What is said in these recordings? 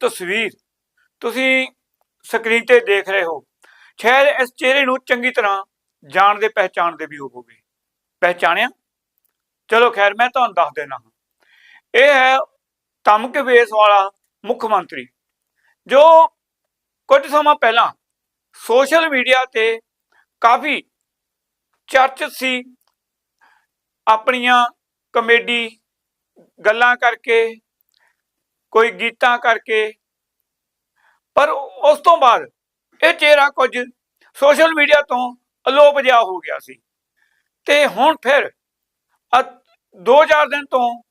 ਤਸਵੀਰ। ਤੁਸੀਂ ਸਕਰੀਨ ਤੇ ਦੇਖ ਰਹੇ ਹੋ। ਸ਼ਾਇਦ ਇਸ ਚਿਹਰੇ ਨੂੰ ਚੰਗੀ ਤਰ੍ਹਾਂ ਜਾਣਦੇ ਪਹਿਚਾਣਦੇ ਵੀ ਹੋਵੋਗੇ। ਪਹਿਚਾਣਿਆ? ਚਲੋ ਖੈਰ, ਮੈਂ ਤੁਹਾਨੂੰ ਦੱਸ ਦੇਣਾ ਇਹ ਹੈ ਧਮਕ ਵੇਸ ਵਾਲਾ ਮੁੱਖ ਮੰਤਰੀ, ਜੋ ਕੁਝ ਸਮਾਂ ਪਹਿਲਾਂ ਸੋਸ਼ਲ ਮੀਡੀਆ ਤੇ ਕਾਫੀ ਚਰਚਿਤ ਸੀ। ਆਪਣੀਆਂ ਕਮੇਡੀ ਗੱਲਾਂ ਕਰਕੇ, ਕੋਈ ਗੀਤਾਂ ਕਰਕੇ ਪਰ ਉਸ ਤੋਂ ਬਾਅਦ ਇਹ ਚਿਹਰਾ ਕੁਝ ਸੋਸ਼ਲ ਮੀਡੀਆ ਤੋਂ ਅਲੋਪ ਜਿਹਾ ਹੋ ਗਿਆ ਸੀ। ਤੇ ਹੁਣ ਫਿਰ ਅ- ਦੋ ਚਾਰ ਦਿਨ ਤੋਂ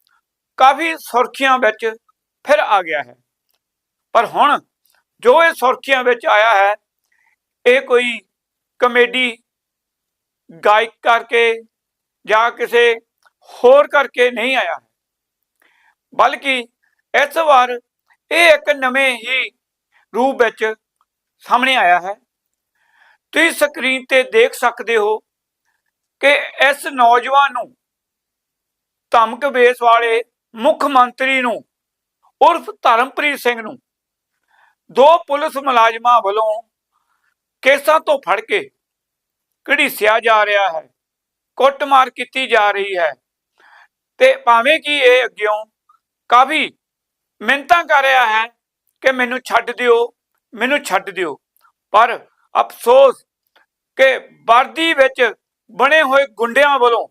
ਕਾਫੀ ਸੁਰਖੀਆਂ ਵਿੱਚ ਫਿਰ ਆ ਗਿਆ ਹੈ। ਪਰ ਹੁਣ ਜੋ ਇਹ ਸੁਰਖੀਆਂ ਵਿੱਚ ਆਇਆ ਹੈ, ਇਹ ਕੋਈ ਕਮੇਡੀ ਗਾਇਕ ਕਰਕੇ ਜਾਂ ਕਿਸੇ ਹੋਰ ਕਰਕੇ ਨਹੀਂ ਆਇਆ ਹੈ। ਬਲਕਿ ਇਸ ਵਾਰ ਇਹ ਇੱਕ ਨਵੇਂ ਹੀ ਰੂਪ ਵਿੱਚ ਸਾਹਮਣੇ ਆਇਆ ਹੈ। ਤੁਸੀਂ ਸਕਰੀਨ ਤੇ ਦੇਖ ਸਕਦੇ ਹੋ ਕਿ ਇਸ ਨੌਜਵਾਨ ਨੂੰ ਧਮਕ ਵੇਸ ਵਾਲੇ ਮੁੱਖ ਮੰਤਰੀ ਨੂੰ ਉਰਫ ਧਰਮਪ੍ਰੀਤ ਸਿੰਘ ਨੂੰ ਦੋ ਪੁਲਿਸ ਮੁਲਾਜ਼ਮਾਂ ਵੱਲੋਂ ਕੇਸਾਂ ਤੋਂ ਫੜ ਕੇ ਘੜੀਸਿਆ ਜਾ ਰਿਹਾ ਹੈ, ਕੁੱਟਮਾਰ ਕੀਤੀ ਜਾ ਰਹੀ ਹੈ ਤੇ ਭਾਵੇਂ ਕਿ ਇਹ ਅੱਗਿਓਂ ਕਾਫੀ ਮਿੰਨਤਾਂ ਕਰ ਰਿਹਾ ਹੈ ਕਿ ਮੈਨੂੰ ਛੱਡ ਦਿਓ, ਮੈਨੂੰ ਛੱਡ ਦਿਓ। ਪਰ ਅਫਸੋਸ ਕਿ ਵਰਦੀ ਵਿੱਚ ਬਣੇ ਹੋਏ ਗੁੰਡਿਆਂ ਵੱਲੋਂ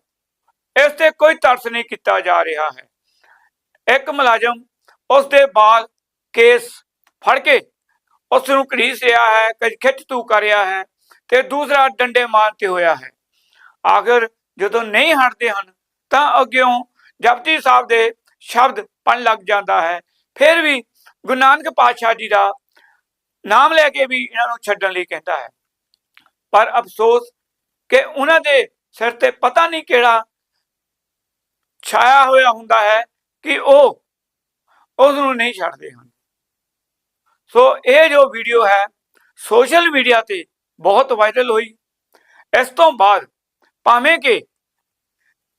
ਇਸ ਤੇ ਕੋਈ ਤਰਸ ਨਹੀਂ ਕੀਤਾ ਜਾ ਰਿਹਾ ਹੈ। ਇੱਕ ਮੁਲਾਜ਼ਮ ਉਸ ਦੇ ਬਾਲ ਕੇਸ ਫੜ ਕੇ ਉਸ ਨੂੰ ਘੜੀਸ ਰਿਹਾ ਹੈ, ਕੁਝ ਖਿੱਚ ਤੂ ਕਰ ਰਿਹਾ ਹੈ ਤੇ ਦੂਸਰਾ ਡੰਡੇ ਮਾਰਤੇ ਹੋਇਆ ਹੈ। ਆਖਰ ਜਦੋਂ ਨਹੀਂ ਹਟਦੇ ਹਨ, ਤਾਂ ਅੱਗਿਓਂ ਜਪਜੀ ਸਾਹਿਬ ਦੇ ਸ਼ਬਦ ਪਣ ਲੱਗ ਜਾਂਦਾ ਹੈ। ਫਿਰ ਵੀ ਗੁਰੂ ਨਾਨਕ ਪਾਤਸ਼ਾਹ ਜੀ ਦਾ ਨਾਮ ਲੈ ਕੇ ਵੀ ਇਹਨਾਂ ਨੂੰ ਛੱਡਣ ਲਈ ਕਹਿੰਦਾ ਹੈ। ਪਰ ਅਫਸੋਸ ਕਿ ਉਹਨਾਂ ਦੇ ਸਿਰ ਤੇ ਪਤਾ ਨਹੀਂ ਕਿਹੜਾ ਛਾਇਆ ਹੋਇਆ ਹੁੰਦਾ ਹੈ ਕਿ ਉਹ ਉਸ ਨੂੰ ਨਹੀਂ ਛੱਡਦੇ ਹਨ। ਸੋ ਇਹ ਜੋ ਵੀਡੀਓ ਹੈ, ਸੋਸ਼ਲ ਮੀਡੀਆ ਤੇ ਬਹੁਤ ਵਾਇਰਲ ਹੋਈ। ਇਸ ਤੋਂ ਬਾਅਦ ਭਾਵੇਂ ਕਿ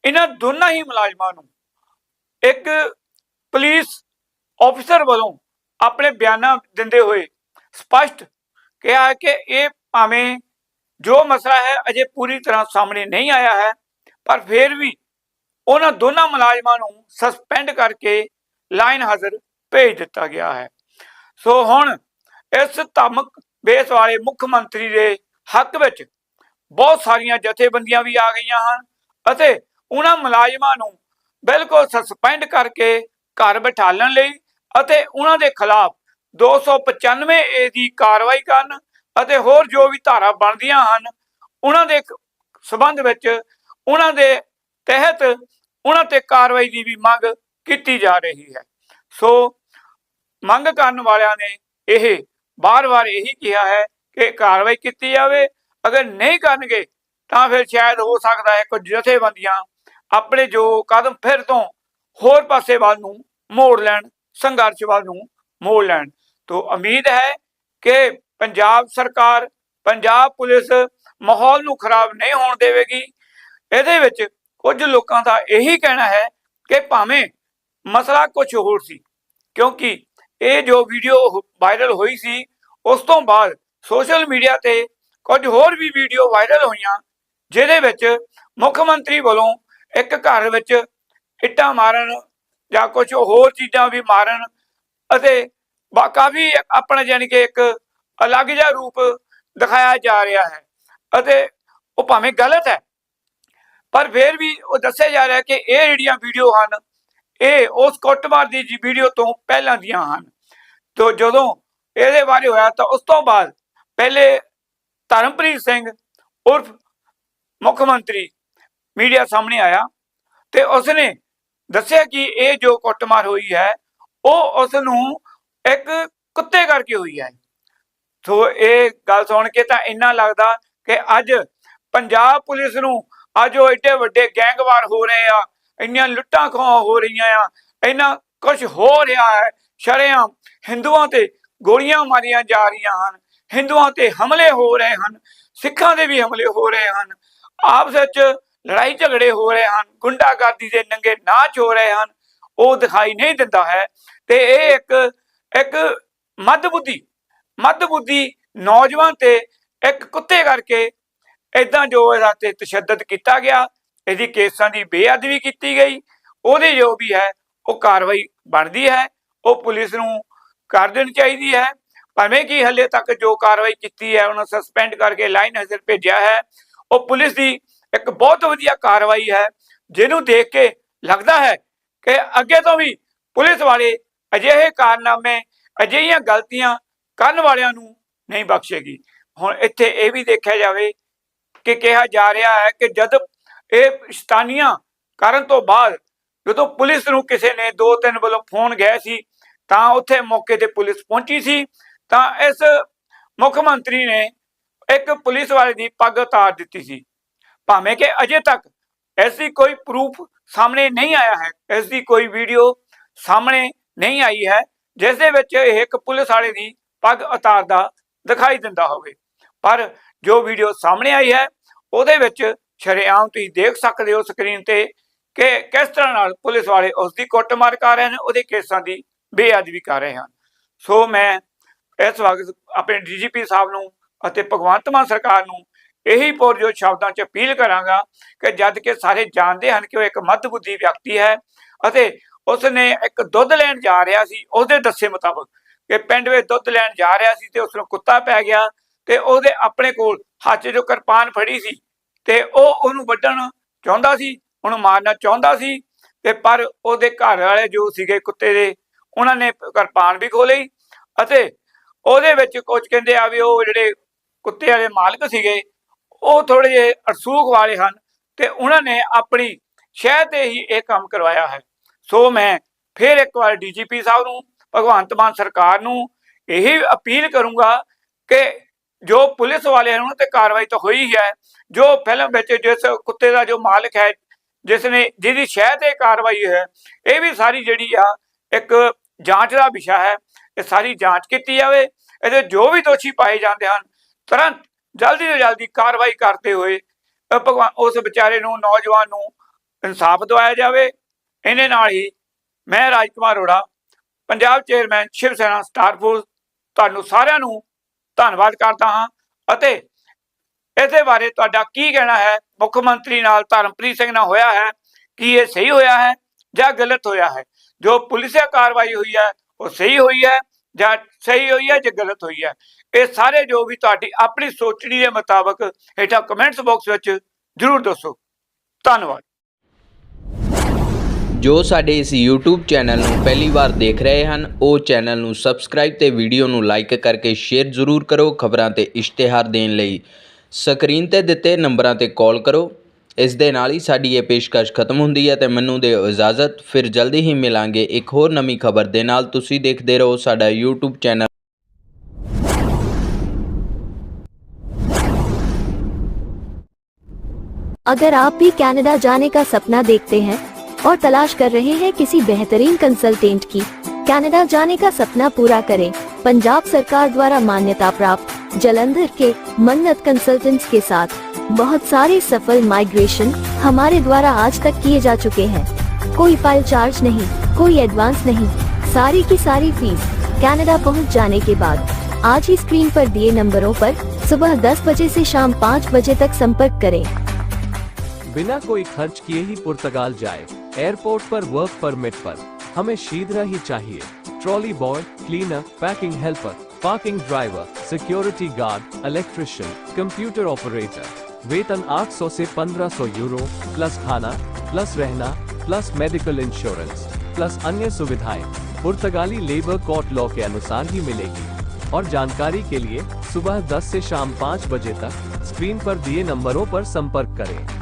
ਇਹਨਾਂ ਦੋਨਾਂ ਹੀ ਮੁਲਾਜ਼ਮਾਂ ਨੂੰ ਇੱਕ ਪੁਲਿਸ ਅਫਸਰ ਵੱਲੋਂ ਆਪਣੇ ਬਿਆਨਾਂ ਦਿੰਦੇ ਹੋਏ ਸਪਸ਼ਟ ਕਿਹਾ ਕਿ ਇਹ ਭਾਵੇਂ ਜੋ ਮਸਲਾ ਹੈ ਅਜੇ ਪੂਰੀ ਤਰ੍ਹਾਂ ਸਾਹਮਣੇ ਨਹੀਂ ਆਇਆ ਹੈ, ਪਰ ਫਿਰ ਵੀ ਉਹਨਾਂ ਦੋਨਾਂ ਮੁਲਾਜ਼ਮਾਂ ਨੂੰ ਸਸਪੈਂਡ ਕਰਕੇ ਲਾਈਨ ਹਾਜ਼ਰ ਭੇਜ ਦਿੱਤਾ ਗਿਆ ਹੈ। ਸੋ ਹੁਣ ਇਸ ਧਮਕ ਬੇਸ ਵਾਲੇ ਮੁੱਖ ਮੰਤਰੀ ਦੇ ਹੱਕ ਵਿੱਚ ਬਹੁਤ ਸਾਰੀਆਂ ਜਥੇਬੰਦੀਆਂ ਵੀ ਆ ਗਈਆਂ ਹਨ ਅਤੇ ਉਹਨਾਂ ਮੁਲਾਜ਼ਮਾਂ ਨੂੰ ਬਿਲਕੁਲ ਸਸਪੈਂਡ ਕਰਕੇ ਘਰ ਬਿਠਾਲਣ ਲਈ ਅਤੇ ਉਹਨਾਂ ਦੇ ਖਿਲਾਫ 295 ਏ ਦੀ ਕਾਰਵਾਈ ਕਰਨ ਅਤੇ ਹੋਰ ਜੋ ਵੀ ਧਾਰਾ ਬਣਦੀਆਂ ਹਨ, ਉਹਨਾਂ ਦੇ ਸਬੰਧ ਵਿੱਚ ਉਹਨਾਂ ਦੇ ਤਹਿਤ ਉਹਨਾਂ ਤੇ ਕਾਰਵਾਈ ਦੀ ਵੀ ਮੰਗ ਕੀਤੀ ਜਾ ਰਹੀ ਹੈ। ਸੋ ਮੰਗ ਕਰਨ ਵਾਲਿਆਂ ਨੇ ਇਹ ਬਾਰ-ਬਾਰ ਇਹੀ ਕਿਹਾ ਹੈ ਕਿ ਕਾਰਵਾਈ ਕੀਤੀ ਜਾਵੇ। ਅਗਰ ਨਹੀਂ ਕਰਨਗੇ ਤਾਂ ਫਿਰ ਸ਼ਾਇਦ ਹੋ ਸਕਦਾ ਹੈ ਕੁਝ ਜਥੇਬੰਦੀਆਂ ਆਪਣੇ ਜੋ ਕਦਮ ਫਿਰ ਤੋਂ ਹੋਰ ਪਾਸੇ ਵੱਲ ਨੂੰ ਮੋੜ ਲੈਣ। ਸੰਘਰਸ਼ ਵੱਲ ਨੂੰ ਮੋੜ ਲੈਣ। ਤੋਂ ਉਮੀਦ ਹੈ ਕਿ ਪੰਜਾਬ ਸਰਕਾਰ, ਪੰਜਾਬ ਪੁਲਿਸ ਮਾਹੌਲ ਨੂੰ ਖਰਾਬ ਨਹੀਂ ਹੋਣ ਦੇਵੇਗੀ। ਇਹਦੇ ਵਿੱਚ ਕੁਝ ਲੋਕਾਂ ਦਾ ਇਹੀ ਕਹਿਣਾ ਹੈ ਕਿ ਭਾਵੇਂ ਮਸਲਾ ਕੁਝ ਹੋਰ ਸੀ, ਕਿਉਂਕਿ ਇਹ ਜੋ ਵੀਡੀਓ ਵਾਇਰਲ ਹੋਈ ਸੀ, ਉਸ ਤੋਂ ਬਾਅਦ ਸੋਸ਼ਲ ਮੀਡੀਆ ਤੇ ਕੁਝ ਹੋਰ ਵੀ ਵੀਡੀਓ ਵਾਇਰਲ ਹੋਈਆਂ, ਜਿਹਦੇ ਵਿੱਚ ਮੁੱਖ ਮੰਤਰੀ ਵੱਲੋਂ ਇੱਕ ਘਰ ਵਿੱਚ ਇੱਟਾਂ ਮਾਰਨ ਜਾਂ ਕੁਝ ਹੋਰ ਚੀਜ਼ਾਂ ਵੀ ਮਾਰਨ ਅਤੇ ਕਾਫੀ ਆਪਣਾ ਜਾਣੀ ਕਿ ਇੱਕ ਅਲੱਗ ਜਿਹਾ ਰੂਪ ਦਿਖਾਇਆ ਜਾ ਰਿਹਾ ਹੈ ਅਤੇ ਉਹ ਭਾਵੇਂ ਗਲਤ ਹੈ, ਪਰ ਫਿਰ ਵੀ ਉਹ ਦੱਸਿਆ ਜਾ ਰਿਹਾ ਕਿ ਇਹ ਜਿਹੜੀਆਂ ਵੀਡੀਓ ਹਨ, ਇਹ ਉਸ ਕੁੱਟਮਾਰ ਦੀ ਵੀਡੀਓ ਤੋਂ ਪਹਿਲਾਂ ਦੀਆਂ ਹਨ। ਤੋਂ ਜਦੋਂ ਇਹਦੇ ਬਾਰੇ ਹੋਇਆ ਤਾਂ ਉਸ ਤੋਂ ਬਾਅਦ ਪਹਿਲੇ ਧਰਮਪ੍ਰੀਤ ਸਿੰਘ ਉਰਫ ਮੁੱਖ ਮੰਤਰੀ ਮੀਡੀਆ ਸਾਹਮਣੇ ਆਇਆ ਤੇ ਉਸਨੇ ਦੱਸਿਆ ਕਿ ਇਹ ਜੋ ਕੁੱਟਮਾਰ ਹੋਈ ਹੈ, ਉਹ ਉਸ ਨੂੰ ਇੱਕ ਕੁੱਤੇ ਕਰਕੇ ਹੋਈ ਹੈ। ਸੋ ਇਹ ਗੱਲ ਸੁਣ ਕੇ ਤਾਂ ਇੰਨਾ ਲੱਗਦਾ ਕਿ ਅੱਜ ਪੰਜਾਬ ਪੁਲਿਸ ਨੂੰ ਅੱਜ ਉਹ ਏਡੇ ਵੱਡੇ ਗੈਂਗਵਾਰ ਹੋ ਰਹੇ ਆ, ਇੰਨੀਆਂ ਲੁੱਟਾਂ ਖੋਹਾਂ ਹੋ ਰਹੀਆਂ ਆ, ਇੰਨਾ ਕੁਝ ਹੋ ਰਿਹਾ ਹੈ ਸ਼ਰਿਆਂ ਹਿੰਦੂਆਂ ਤੇ ਗੋਲੀਆਂ ਮਾਰੀਆਂ ਜਾ ਰਹੀਆਂ ਹਨ, ਹਿੰਦੂਆਂ ਤੇ ਹਮਲੇ ਹੋ ਰਹੇ ਹਨ, ਸਿੱਖਾਂ ਦੇ ਵੀ ਹਮਲੇ ਹੋ ਰਹੇ ਹਨ। ਆਪਸ ਵਿੱਚ ਲੜਾਈ ਝਗੜੇ ਹੋ ਰਹੇ ਹਨ, ਗੁੰਡਾਗਰਦੀ ਦੇ ਨੰਗੇ ਨਾਚ ਹੋ ਰਹੇ ਹਨ, ਉਹ ਦਿਖਾਈ ਨਹੀਂ ਦਿੰਦਾ ਹੈ। ਤੇ ਇਹ ਇੱਕ ਇੱਕ ਮੱਧਬੁੱਧੀ ਮੱਧਬੁੱਧੀ ਨੌਜਵਾਨ ਤੇ ਇੱਕ ਕੁੱਤੇ ਕਰਕੇ ਇਦਾਂ ਜੋ ਇਹਦਾ ਤੇ ਤਸ਼ੱਦਦ ਕੀਤਾ ਗਿਆ, ਇਹਦੀ ਕੇਸਾਂ ਦੀ ਬੇਅਦਬੀ ਕੀਤੀ ਗਈ, ਉਹਦੇ ਜੋ ਵੀ ਹੈ, ਉਹ ਕਾਰਵਾਈ ਬਣਦੀ ਹੈ, ਉਹ ਪੁਲਿਸ ਨੂੰ ਕਰ ਦੇਣੀ ਚਾਹੀਦੀ ਹੈ। ਭਾਵੇਂ ਕਿ ਹਲੇ ਤੱਕ ਜੋ ਕਾਰਵਾਈ ਕੀਤੀ ਹੈ, ਉਹਨਾਂ ਸਸਪੈਂਡ ਕਰਕੇ ਲਾਈਨ ਹਜ਼ਰ ਭੇਜਿਆ ਹੈ, ਉਹ ਪੁਲਿਸ ਦੀ ਇੱਕ ਬਹੁਤ ਵਧੀਆ ਕਾਰਵਾਈ ਹੈ, ਜਿਹਨੂੰ ਦੇਖ ਕੇ ਲੱਗਦਾ ਹੈ ਕਿ ਅੱਗੇ ਤੋਂ ਵੀ ਪੁਲਿਸ ਵਾਲੇ ਅਜਿਹੇ ਕਾਰਨਾਮੇ, ਅਜਿਹੀਆਂ ਗਲਤੀਆਂ ਕਰਨ ਵਾਲਿਆਂ ਨੂੰ ਨਹੀਂ ਬਖਸ਼ੇਗੀ। ਹੁਣ ਇੱਥੇ ਇਹ ਵੀ ਦੇਖਿਆ ਜਾਵੇ ਕਿ ਕਿਹਾ ਜਾ ਰਿਹਾ ਹੈ ਕਿ ਜਦ ਇਹ ਸ਼ਤਾਨੀਆਂ ਕਰਨ ਤੋਂ ਬਾਅਦ ਜਦੋਂ ਪੁਲਿਸ ਨੂੰ ਕਿਸੇ ਨੇ ਦੋ ਤਿੰਨ ਵੱਲੋਂ ਫੋਨ ਗਿਆ ਸੀ, ਤਾਂ ਉੱਥੇ ਮੌਕੇ ਤੇ ਪੁਲਿਸ ਪਹੁੰਚੀ ਸੀ, ਤਾਂ ਇਸ ਮੁੱਖ ਮੰਤਰੀ ਨੇ ਇੱਕ ਪੁਲਿਸ ਵਾਲੇ ਦੀ ਪੱਗ ਉਤਾਰ ਦਿੱਤੀ ਸੀ। ਭਾਵੇਂ ਕਿ ਅਜੇ ਤੱਕ ਐਸੀ ਕੋਈ ਪ੍ਰੂਫ ਸਾਹਮਣੇ ਨਹੀਂ ਆਇਆ ਹੈ ਇਸ ਦੀ ਕੋਈ ਵੀਡੀਓ ਸਾਹਮਣੇ ਨਹੀਂ ਆਈ ਹੈ, ਜਿਸ ਦੇ ਵਿੱਚ ਇਹ ਇੱਕ ਪੁਲਿਸ ਵਾਲੇ ਦੀ ਪੱਗ ਉਤਾਰਦਾ ਦਿਖਾਈ ਦਿੰਦਾ ਹੋਵੇ। ਪਰ ਜੋ ਵੀਡੀਓ ਸਾਹਮਣੇ ਆਈ ਹੈ, ਉਹਦੇ ਵਿੱਚ ਸ਼ਰੇਆਮ ਤੁਸੀਂ ਦੇਖ ਸਕਦੇ ਹੋ ਸਕਰੀਨ ਤੇ ਕਿ ਕਿਸ ਤਰ੍ਹਾਂ ਨਾਲ ਪੁਲਿਸ ਵਾਲੇ ਉਸ ਦੀ ਕੁੱਟਮਾਰ ਕਰ ਰਹੇ ਨੇ ਉਹਦੇ ਕੇਸਾਂ ਦੀ ਬੇਅਦਬੀ ਕਰ ਰਹੇ ਹਨ। ਸੋ ਮੈਂ ਇਸ ਵਕਤ ਆਪਣੇ ਡੀਜੀਪੀ ਸਾਹਿਬ ਨੂੰ ਅਤੇ ਭਗਵੰਤ ਮਾਨ ਸਰਕਾਰ ਨੂੰ ਇਹੀ ਪੁਰਜੋ ਸ਼ਬਦਾਂ 'ਚ ਅਪੀਲ ਕਰਾਂਗਾ ਕਿ ਜਦ ਕਿ ਸਾਰੇ ਜਾਣਦੇ ਹਨ ਕਿ ਉਹ ਇੱਕ ਮੱਧਬੁੱਧੀ ਵਿਅਕਤੀ ਹੈ ਅਤੇ ਉਸਨੇ ਇੱਕ ਦੁੱਧ ਲੈਣ ਜਾ ਰਿਹਾ ਸੀ, ਉਹਦੇ ਦੱਸੇ ਮੁਤਾਬਕ ਕਿ ਪਿੰਡ ਵਿੱਚ ਦੁੱਧ ਲੈਣ ਜਾ ਰਿਹਾ ਸੀ ਤੇ ਉਸ ਨੂੰ ਕੁੱਤਾ ਪੈ ਗਿਆ ਤੇ ਉਹਦੇ ਆਪਣੇ ਕੋਲ ਹੱਥ 'ਚ ਜੋ ਕਿਰਪਾਨ ਫੜੀ ਸੀ ਤੇ ਉਹ ਉਹਨੂੰ ਵੱਢਣ ਚਾਹੁੰਦਾ ਸੀ, ਉਹਨੂੰ ਮਾਰਨਾ ਚਾਹੁੰਦਾ ਸੀ ਤੇ ਪਰ ਉਹਦੇ ਘਰ ਵਾਲੇ ਜੋ ਸੀਗੇ ਕੁੱਤੇ ਦੇ, ਉਹਨਾਂ ਨੇ ਕਿਰਪਾਨ ਵੀ ਖੋ ਲਈ ਅਤੇ ਉਹਦੇ ਵਿੱਚ ਕੁਝ ਕਹਿੰਦੇ ਆ ਵੀ ਉਹ ਜਿਹੜੇ ਕੁੱਤੇ ਵਾਲੇ ਮਾਲਕ ਸੀਗੇ ਉਹ ਥੋੜੇ ਜਿਹੇ ਅਰਸੂਖ ਵਾਲੇ ਹਨ ਤੇ ਉਹਨਾਂ ਨੇ ਆਪਣੀ ਸ਼ਹਿ ਤੇ ਹੀ ਇਹ ਕੰਮ ਕਰਵਾਇਆ ਹੈ। ਸੋ ਮੈਂ ਫਿਰ ਇੱਕ ਵਾਰ ਡੀਜੀਪੀ ਸਾਹਿਬ ਨੂੰ, ਭਗਵੰਤ ਮਾਨ ਸਰਕਾਰ ਨੂੰ ਇਹ ਅਪੀਲ ਕਰੂੰਗਾ ਕਿ ਜੋ ਪੁਲਿਸ ਵਾਲੇ ਹਨ ਉਹਨਾਂ ਤੇ ਕਾਰਵਾਈ ਤਾਂ ਹੋਈ ਹੈ, ਜੋ ਫਿਲਮ ਵਿੱਚ ਜਿਸ ਕੁੱਤੇ ਦਾ ਜੋ ਮਾਲਕ ਹੈ, ਜਿਸ ਨੇ ਜਿਹਦੀ ਸ਼ਹਿ ਤੇ ਕਾਰਵਾਈ ਹੈ, ਇਹ ਵੀ ਸਾਰੀ ਜਿਹੜੀ ਆ ਇੱਕ ਜਾਂਚ ਦਾ ਵਿਸ਼ਾ ਹੈ, ਇਹ ਸਾਰੀ ਜਾਂਚ ਕੀਤੀ ਜਾਵੇ, ਇਹਦੇ ਜੋ ਵੀ ਦੋਸ਼ੀ ਪਾਏ ਜਾਂਦੇ ਹਨ, ਤੁਰੰਤ ਜਲਦੀ ਤੋਂ ਜਲਦੀ ਕਾਰਵਾਈ ਕਰਦੇ ਹੋਏ ਭਗਵਾਨ, ਉਸ ਵਿਚਾਰੇ ਨੂੰ, ਨੌਜਵਾਨ ਨੂੰ ਇਨਸਾਫ ਦਿਵਾਇਆ ਜਾਵੇ। ਇਹਨੇ ਨਾਲ ਹੀ ਮੈਂ, Rajkumar Arora, Punjab chairman, Shiv Sena, star force, ਤੁਹਾਨੂੰ ਸਾਰਿਆਂ ਨੂੰ ਧੰਨਵਾਦ ਕਰਦਾ ਹਾਂ ਅਤੇ ਇਹਦੇ ਬਾਰੇ ਤੁਹਾਡਾ ਕੀ ਕਹਿਣਾ ਹੈ? ਮੁੱਖ ਮੰਤਰੀ ਨਾਲ ਧਰਮਪ੍ਰੀਤ ਸਿੰਘ ਨਾਲ ਹੋਇਆ ਹੈ? ਕੀ ਇਹ ਸਹੀ ਹੋਇਆ ਹੈ ਜਾਂ ਗਲਤ ਹੋਇਆ ਹੈ? ਜੋ ਪੁਲਿਸਿਆ ਕਾਰਵਾਈ ਹੋਈ ਹੈ, ਉਹ ਸਹੀ ਹੋਈ ਹੈ ਜਾਂ ਸਹੀ ਹੋਈ ਹੈ ਜਾਂ ਗਲਤ ਹੋਈ ਹੈ? ਇਹ ਸਾਰੇ ਜੋ ਵੀ ਤੁਹਾਡੀ ਆਪਣੀ ਸੋਚਣੀ ਦੇ ਮੁਤਾਬਕ ਹੇਠਾਂ ਕਮੈਂਟਸ ਬਾਕਸ ਵਿੱਚ ਜਰੂਰ ਦੱਸੋ। ਧੰਨਵਾਦ। ਜੋ ਸਾਡੇ ਇਸ YouTube ਚੈਨਲ ਨੂੰ ਪਹਿਲੀ ਵਾਰ ਦੇਖ ਰਹੇ ਹਨ, ਉਹ ਚੈਨਲ ਨੂੰ ਸਬਸਕ੍ਰਾਈਬ ਤੇ ਵੀਡੀਓ ਨੂੰ ਲਾਈਕ ਕਰਕੇ ਸ਼ੇਅਰ ਜ਼ਰੂਰ ਕਰੋ, ਖਬਰਾਂ ਤੇ ਇਸ਼ਤਿਹਾਰ ਦੇਣ ਲਈ। ਸਕਰੀਨ ਤੇ ਦਿੱਤੇ ਨੰਬਰਾਂ ਤੇ ਕਾਲ ਕਰੋ। ਇਸ ਦੇ ਨਾਲ ਹੀ ਸਾਡੀ ਇਹ ਪੇਸ਼ਕਸ਼ ਖਤਮ ਹੁੰਦੀ ਹੈ ਤੇ ਮੈਨੂੰ ਦਿਓ ਇਜਾਜ਼ਤ। ਫਿਰ ਜਲਦੀ ਹੀ ਮਿਲਾਂਗੇ ਇੱਕ ਹੋਰ ਨਵੀਂ ਖਬਰ ਦੇ ਨਾਲ। ਤੁਸੀਂ ਦੇਖਦੇ ਰਹੋ ਸਾਡਾ YouTube ਚੈਨਲ अगर आप भी कनाडा जाने का सपना देखते हैं और तलाश कर रहे हैं किसी बेहतरीन कंसल्टेंट की कनाडा जाने का सपना पूरा करें। पंजाब सरकार द्वारा मान्यता प्राप्त, जलंधर के मन्नत कंसल्टेंट्स के साथ। बहुत सारे सफल माइग्रेशन हमारे द्वारा आज तक किए जा चुके हैं। कोई फ़ाइल चार्ज नहीं, कोई एडवांस नहीं, सारी की सारी फ़ीस कनाडा पहुँच जाने के बाद। आज ही स्क्रीन पर दिए नंबरों पर सुबह 10 बजे से शाम 5 बजे तक संपर्क करें। बिना कोई खर्च किए ही पुर्तगाल जाए। एयरपोर्ट पर, वर्क परमिट पर। हमें शीघ्र ही चाहिए। Trolley boy, cleaner, packing helper, parking driver, security guard, electrician, computer operator. वेतन 800 से 1500 यूरो, प्लस खाना, प्लस रहना, प्लस मेडिकल इंश्योरेंस, प्लस अन्य सुविधाएँ। पुर्तगाली लेबर कोर्ट लॉ के अनुसार ही मिलेगी। और जानकारी के लिए सुबह 10 से शाम 5 बजे तक स्क्रीन पर दिए नंबरों पर संपर्क करें।